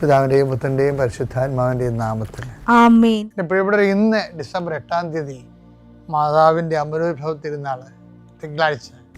പിതാവിന്റെയും പുത്രന്റെയും പരിശുദ്ധാത്മാവിന്റെയും നാമത്തിൽ. ഇവിടെ ഇന്ന് ഡിസംബർ എട്ടാം തീയതി മാതാവിന്റെ അമരോത്ഭവ തിരുനാൾ തിങ്കളാഴ്ച.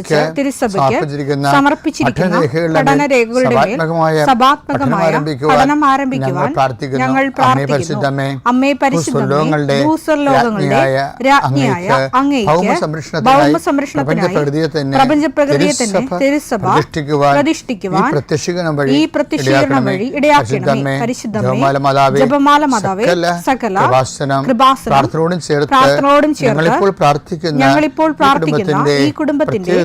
കുറിച്ച് തിരുസഭയ്ക്ക് സമർപ്പിച്ചിരിക്കുന്ന പഠന രേഖകളുടെ മേൽ സഭാത്മകമായ പഠനം ആരംഭിക്കുവാൻ ഞങ്ങൾ പ്രാർത്ഥിക്കുന്നു. അമ്മേ പരിശുദ്ധമേ, ഭൂസ്വർലോകങ്ങളുടെ രാജ്ഞിയായ അങ്ങേക്ക് തന്നെ തിരുസഭ പ്രതിഷ്ഠിക്കുവാൻ ഈ പ്രത്യക്ഷീകരണം വഴി ഇടയാക്കണമേ. പരിശുദ്ധമേ ജപമാല മാതാവേ സകല കൃപാസനം പ്രാർത്ഥനയോടും ചേർത്ത് ഞങ്ങളിപ്പോൾ പ്രാർത്ഥിക്കുന്ന ഈ കുടുംബത്തിന്റെ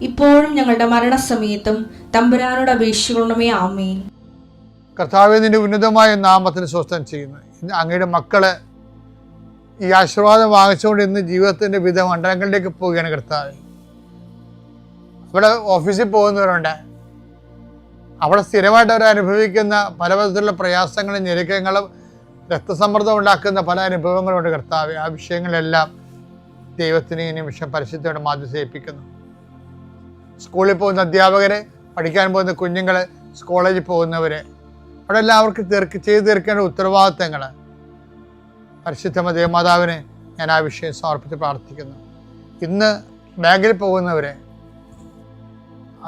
ഇപ്പോഴും ഞങ്ങളുടെ മരണസമയത്തും തമ്പുരാനോട് അപേക്ഷിക്കണമേ ആമേൻ. കർത്താവെ നിന്റെ ഉന്നതമായ നാമത്തിന് സ്വസ്ഥം ചെയ്യുന്നു. അങ്ങയുടെ മക്കൾ ഈ ആശീർവാദം വാങ്ങിച്ചുകൊണ്ട് ഇന്ന് ജീവിതത്തിന്റെ വിവിധ മണ്ഡലങ്ങളിലേക്ക് പോവുകയാണ് കർത്താവ്. അവിടെ ഓഫീസിൽ പോകുന്നവരുണ്ട്. അവിടെ സ്ഥിരമായിട്ട് അവർ അനുഭവിക്കുന്ന പല വിധത്തിലുള്ള പ്രയാസങ്ങളും ഞെരുക്കങ്ങളും രക്തസമ്മർദ്ദം ഉണ്ടാക്കുന്ന പല അനുഭവങ്ങളുണ്ട് കർത്താവ്. ആ വിഷയങ്ങളെല്ലാം ദൈവത്തിന് ഈ നിമിഷം പരിശുദ്ധയുടെ മാധ്യസേൽപ്പിക്കുന്നു സ്കൂളിൽ പോകുന്ന അധ്യാപകര് പഠിക്കാൻ പോകുന്ന കുഞ്ഞുങ്ങൾ കോളേജിൽ പോകുന്നവര്. അവിടെ എല്ലാവർക്കും തീർക്ക് ചെയ്തു തീർക്കേണ്ട ഉത്തരവാദിത്തങ്ങൾ പരിശുദ്ധ ദേവമാതാവിന് ഞാൻ ആ വിഷയം സമർപ്പിച്ച് പ്രാർത്ഥിക്കുന്നു. ഇന്ന് ബാങ്കിൽ പോകുന്നവരെ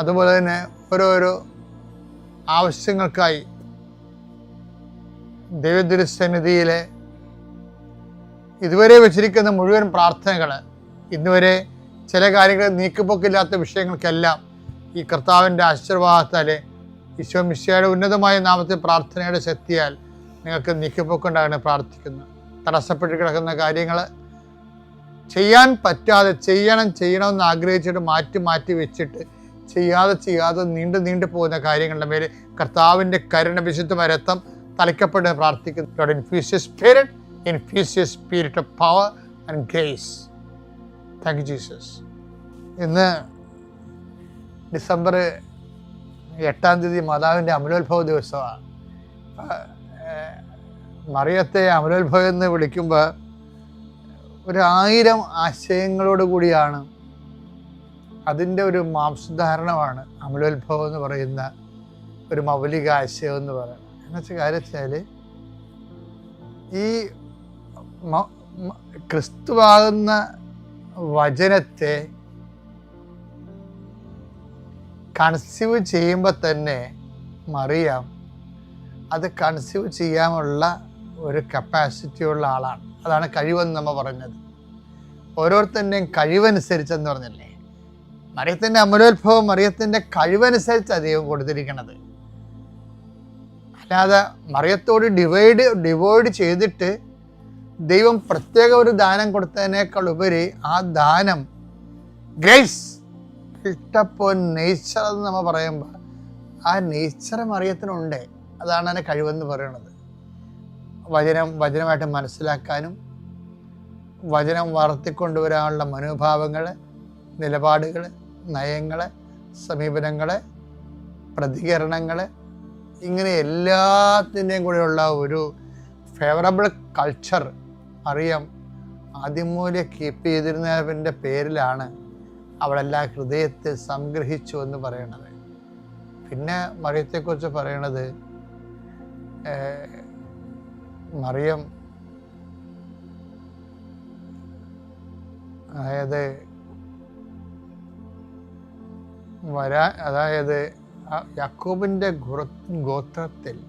അതുപോലെ തന്നെ ഓരോരോ ആവശ്യങ്ങൾക്കായി ദൈവദുരസന്നിധിയിലെ ഇതുവരെ വെച്ചിരിക്കുന്ന മുഴുവൻ പ്രാർത്ഥനകൾ ഇന്നുവരെ ചില കാര്യങ്ങൾ നീക്കുപോക്കില്ലാത്ത വിഷയങ്ങൾക്കെല്ലാം ഈ കർത്താവിന്റെ ആശീർവാദത്താൽ ഈശോ മിശയുടെ ഉന്നതമായ നാമത്തിൽ പ്രാർത്ഥനയുടെ ശക്തിയാൽ നിങ്ങൾക്ക് നീക്കിപ്പോക്കുണ്ടാകണേ പ്രാർത്ഥിക്കുന്നു. തടസ്സപ്പെട്ട് കിടക്കുന്ന കാര്യങ്ങൾ ചെയ്യാൻ പറ്റാതെ ചെയ്യണം ചെയ്യണമെന്ന് ആഗ്രഹിച്ചിട്ട് മാറ്റി മാറ്റി വെച്ചിട്ട് ചെയ്യാതെ ചെയ്യാതെ നീണ്ടു നീണ്ടു പോകുന്ന കാര്യങ്ങളുടെ മേലെ കർത്താവിന്റെ കരുണ വിശുദ്ധമായ രക്തം തളിക്കപ്പെട്ട് പ്രാർത്ഥിക്കുന്നു. Infuse us infuse spirit infuse spirit of power and grace thank you Jesus ഇന്ന് ഡിസംബർ എട്ടാം തീയതി മാതാവിന്റെ അമലോത്ഭവ ദിവസമാണ്. മറിയത്തെ അമലോത്ഭവം എന്ന് വിളിക്കുമ്പോൾ ഒരു ആയിരം ആശയങ്ങളോട് കൂടിയാണ് അതിന്റെ ഒരു മാംസധാരണമാണ് അമലോത്ഭവം എന്ന് പറയുന്ന ഒരു മൗലിക ആശയം എന്ന് പറയുന്നത്. എന്നുവെച്ചാൽ കാര്യം വെച്ചാൽ ഈ ക്രിസ്തുവാകുന്ന വചനത്തെ കൺസീവ് ചെയ്യുമ്പോൾ തന്നെ മറിയാം. അത് കൺസീവ് ചെയ്യാനുള്ള ഒരു കപ്പാസിറ്റി ഉള്ള ആളാണ്. അതാണ് കഴിവെന്ന് നമ്മൾ പറഞ്ഞത്. ഓരോരുത്തരുടെയും കഴിവനുസരിച്ചെന്ന് പറഞ്ഞല്ലേ? മറിയത്തിന്റെ അമലോത്ഭവം മറിയത്തിന്റെ കഴിവനുസരിച്ച് ദൈവം കൊടുത്തിരിക്കണത്. അല്ലാതെ മറിയത്തോട് ഡിവൈഡ് ഡിവൈഡ് ചെയ്തിട്ട് ദൈവം പ്രത്യേക ഒരു ദാനം കൊടുത്തതിനേക്കാൾ ഉപരി ആ ദാനം ഗ്രേസ് ഇഷ്ടപ്പോൾ നേച്ചർ എന്ന് നമ്മൾ പറയുമ്പോൾ ആ നേച്ചർ മറിയത്തിനുണ്ട് അതാണ് അതിന്റെ കഴിവെന്ന് പറയുന്നത്. വചനം വചനമായിട്ട് മനസ്സിലാക്കാനും വചനം വളർത്തിക്കൊണ്ടുവരാനുള്ള മനോഭാവങ്ങൾ നിലപാടുകൾ നയങ്ങൾ സമീപനങ്ങൾ പ്രതികരണങ്ങൾ ഇങ്ങനെ എല്ലാത്തിന്റെയും കൂടെയുള്ള ഒരു ഫേവറബിൾ കൾച്ചർ അറിയാം. ആദ്യമൂല്യ കീപ്പ് ചെയ്തിരുന്നവന്റെ പേരിലാണ് അവളെല്ലാം ഹൃദയത്തിൽ സംഗ്രഹിച്ചു എന്ന് പറയണത്. പിന്നെ മറിയത്തെക്കുറിച്ച് പറയണത് മറിയം അതായത് വരാ അതായത് യാക്കോബിന്റെ ഗോത്രത്തിൽ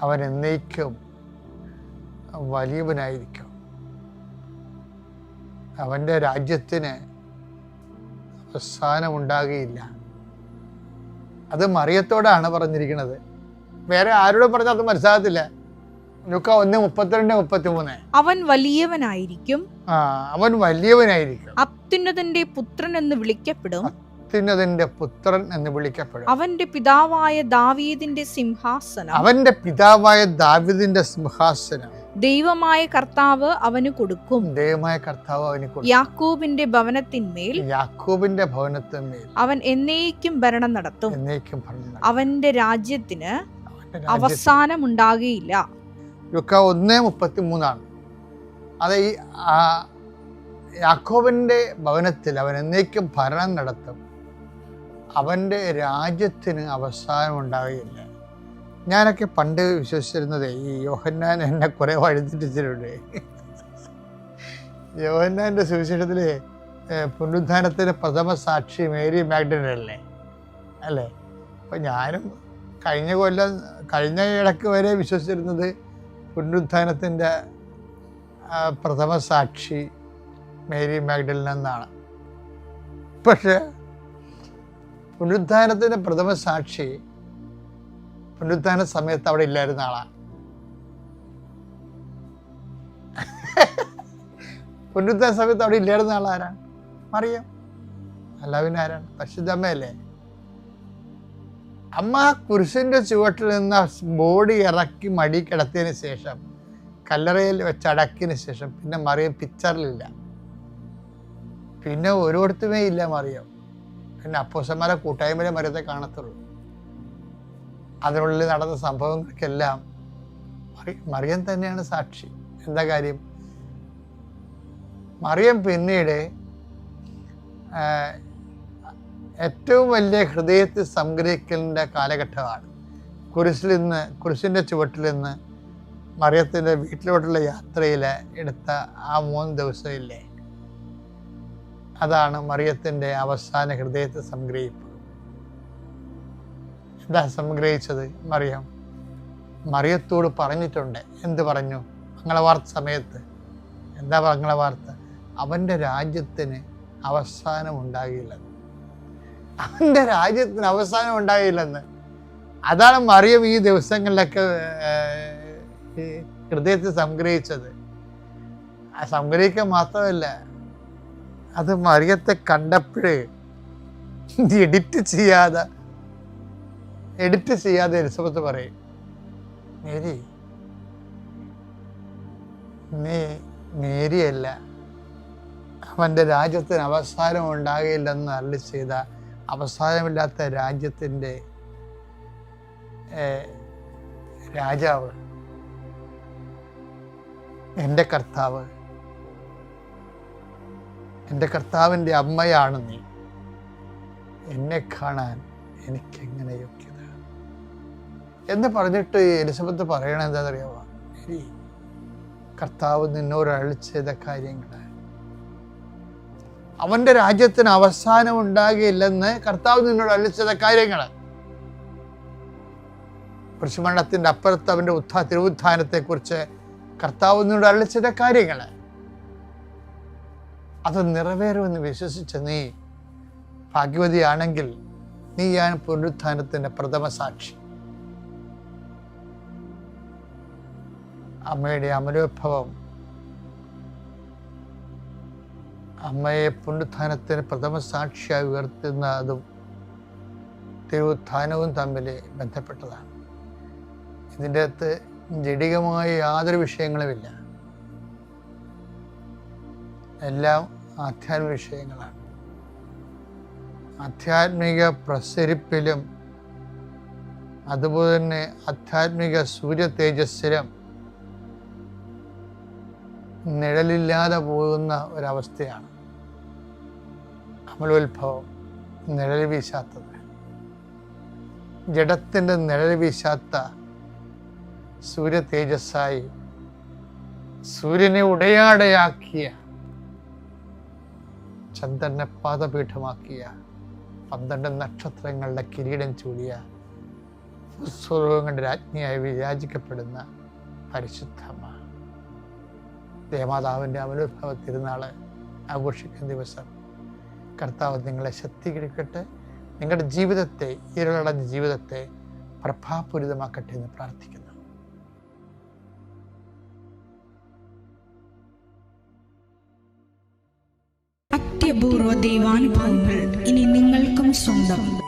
അവൻ എന്നേക്കും വലിയവനായിരിക്കും. അവന്റെ രാജ്യത്തിന് അവസാനമുണ്ടാകുകയില്ല. അത് മറിയത്തോടാണ് പറഞ്ഞിരിക്കുന്നത്. വേറെ ആരോടും പറഞ്ഞാൽ അത് മനസ്സിലാകത്തില്ല. ലുക്ക ഒന്ന് മുപ്പത്തിരണ്ട് മുപ്പത്തി മൂന്ന് അവൻ വലിയവനായിരിക്കും. ആ അവൻ വലിയവനായിരിക്കും. അത്യുന്നതന്റെ പുത്രൻ എന്ന് വിളിക്കപ്പെടും. അത്യുന്നതിന്റെ പുത്രൻ എന്ന് വിളിക്കപ്പെടും. അവന്റെ പിതാവായ ദാവീദിന്റെ സിംഹാസനം. അവന്റെ പിതാവായ ദാവീദിന്റെ സിംഹാസനം. ദൈവമായ കർത്താവ് അവന് കൊടുക്കും. ദൈവമായ കർത്താവ് അവന് കൊടുക്കും. യാക്കോബിന്റെ ഭവനത്തിന്മേൽ യാക്കോബിന്റെ ഭവനത്തിന്മേൽ അവൻ എന്നേക്കും ഭരണം നടത്തും. എന്നേക്കും ഭരണം അവന്റെ രാജ്യത്തിന് അവസാനം ഉണ്ടാകുകയില്ല ലുക്ക ഒന്ന് മുപ്പത്തി മൂന്നാണ് അത് ഈ യാക്കോബിന്റെ ഭവനത്തിൽ അവൻ എന്നേക്കും ഭരണം നടത്തും. അവന്റെ രാജ്യത്തിന് അവസാനം ഉണ്ടാവുകയില്ല ഞാനൊക്കെ പണ്ട് വിശ്വസിച്ചിരുന്നത് ഈ യോഹന്നാൻ എന്നെ കുറെ വഴിതെറ്റിച്ചിട്ടുണ്ട് യോഹന്നാന്റെ സുവിശേഷത്തിൽ പുനരുദ്ധാനത്തിന് പ്രഥമ സാക്ഷി മേരി മാഗ്ഡനല്ലേ അല്ലേ? അപ്പം ഞാനും കഴിഞ്ഞ കൊല്ലം കഴിഞ്ഞ ഇടയ്ക്ക് വരെ വിശ്വസിച്ചിരുന്നത് പുനരുദ്ധാനത്തിന്റെ പ്രഥമ സാക്ഷി മേരി മാഗ്ഡലിൻ എന്നാണ്. പക്ഷേ പുനരുദ്ധാനത്തിന്റെ പ്രഥമ സാക്ഷി പുനരുത്ഥാന സമയത്ത് അവിടെ ഇല്ലായിരുന്ന ആളാണ് പുനരുത്ഥാന സമയത്ത് അവിടെ ഇല്ലായിരുന്ന ആളാരാണ് അറിയാം അല്ലാവിന് ആരാണ്? പരിശുദ്ധമ്മയല്ലേ അമ്മ കുരിശിന്റെ ചുവട്ടിൽ നിന്ന് ബോഡി ഇറക്കി മടി കിടത്തിയതിന് ശേഷം കല്ലറയിൽ വെച്ച് അടക്കിയതിന് ശേഷം പിന്നെ മറിയം പിക്ചറിലില്ല. പിന്നെ ഓരോരുത്തരുമേ ഇല്ല മറിയം. പിന്നെ അപ്പോസന്മാരെ കൂട്ടായ്മയിലെ മറിയത്തെ കാണത്തുള്ളൂ. അതിനുള്ളിൽ നടന്ന സംഭവങ്ങൾക്കെല്ലാം മറിയം തന്നെയാണ് സാക്ഷി. എന്താ കാര്യം? മറിയം പിന്നീട് ഏറ്റവും വലിയ ഹൃദയത്തിൽ സംഗ്രഹിക്കലിന്റെ കാലഘട്ടമാണ്. കുരിശിൽ നിന്ന് കുരിശിന്റെ ചുവട്ടിൽ നിന്ന് മറിയത്തിന്റെ വീട്ടിലോട്ടുള്ള യാത്രയിൽ എടുത്ത ആ മൂന്ന് ദിവസമില്ലേ? അതാണ് മറിയത്തിന്റെ അവസാന ഹൃദയത്തെ സംഗ്രഹിപ്പ്. എന്താ സംഗ്രഹിച്ചത്? മറിയം. മറിയത്തോട് പറഞ്ഞിട്ടുണ്ട്. എന്ത് പറഞ്ഞു? മംഗളവാർത്ത സമയത്ത്. എന്താ മംഗളവാർത്ത അവന്റെ രാജ്യത്തിന് അവസാനം ഉണ്ടാകില്ലെന്ന് അവന്റെ രാജ്യത്തിന് അവസാനം ഉണ്ടാകില്ലെന്ന് അതാണ് മറിയം ഈ ദിവസങ്ങളിലൊക്കെ ഹൃദയത്തിൽ സംഗ്രഹിച്ചത്. സംഗ്രഹിക്കുക മാത്രമല്ല അത് മറിയത്തെ കണ്ടപ്പോഴേ എഡിറ്റ് ചെയ്യാതെ എഡിറ്റ് ചെയ്യാതെ എലിസബത്ത് പറയും മേരി നീ മേരിയല്ല. അവന്റെ രാജ്യത്തിന് അവസാനം ഉണ്ടാകില്ലെന്ന് അരളി ചെയ്ത അവസാനമില്ലാത്ത രാജ്യത്തിന്റെ രാജാവ് എന്റെ കർത്താവ്. എന്റെ കർത്താവിന്റെ അമ്മയാണ് നീ. എന്നെ കാണാൻ എനിക്കെങ്ങനെയൊക്കെ എന്ന് പറഞ്ഞിട്ട് എലിസബത്ത് പറയണത് എന്താണെന്നറിയാമോ ശരി. കർത്താവ് നിന്നോട് അരളി ചെയ്ത കാര്യങ്ങൾ അവന്റെ രാജ്യത്തിന് അവസാനം ഉണ്ടാകില്ലെന്ന് കർത്താവ് നിന്നോട് അഴിച്ചത കാര്യങ്ങൾ കൃഷിമരണത്തിന്റെ അപ്പുറത്ത് അവന്റെ ഉത്ഥാ തിരുവുത്ഥാനത്തെക്കുറിച്ച് കർത്താവ് നിന്നോട് അഴിച്ചത കാര്യങ്ങൾ അത് നിറവേറുമെന്ന് വിശ്വസിച്ച നീ ഭാഗ്യവതിയാണെങ്കിൽ നീയാണ് പുനരുത്ഥാനത്തിന്റെ പ്രഥമ സാക്ഷി. അമ്മയുടെ അമലോത്ഭവം അമ്മയെ പുനരുത്ഥാനത്തിന് പ്രഥമ സാക്ഷിയായി ഉയർത്തുന്ന അതും തിരുവുത്ഥാനവും തമ്മിൽ ബന്ധപ്പെട്ടതാണ്. ഇതിന്റെ അകത്ത് ജടികമായ യാതൊരു വിഷയങ്ങളുമില്ല. എല്ലാം ആധ്യാത്മിക വിഷയങ്ങളാണ്. ആധ്യാത്മിക പ്രസരിപ്പിലും അതുപോലെ തന്നെ ആധ്യാത്മിക സൂര്യ തേജസ്സിലും നിഴലില്ലാതെ പോകുന്ന ഒരവസ്ഥയാണ് അമലോത്ഭവം നിഴൽ വീശാത്തത്. ജഡത്തിന്റെ നിഴൽ വീശാത്ത സൂര്യ തേജസ്സായി സൂര്യനെ ഉടയാടയാക്കിയ ചന്ദ്രനെ പാദപീഠമാക്കിയ പന്ത്രണ്ട് നക്ഷത്രങ്ങളുടെ കിരീടം ചൂടിയ സ്വരൂപങ്ങളുടെ രാജ്ഞിയായി വിരാജിക്കപ്പെടുന്ന പരിശുദ്ധമ്മ ദേവമാതാവിന്റെ അമലോത്ഭവ തിരുനാൾ ആഘോഷിക്കുന്ന ദിവസം കർത്താവ് നിങ്ങളെ ശക്തീകരിക്കട്ടെ. നിങ്ങളുടെ ജീവിതത്തെ ഇരുളടഞ്ഞ ജീവിതത്തെ പ്രഭാപൂരിതമാക്കട്ടെ എന്ന് പ്രാർത്ഥിക്കുന്നു. അത്യപൂർവ ദൈവാനുഭവങ്ങൾ ഇനി നിങ്ങൾക്കും സ്വന്തം.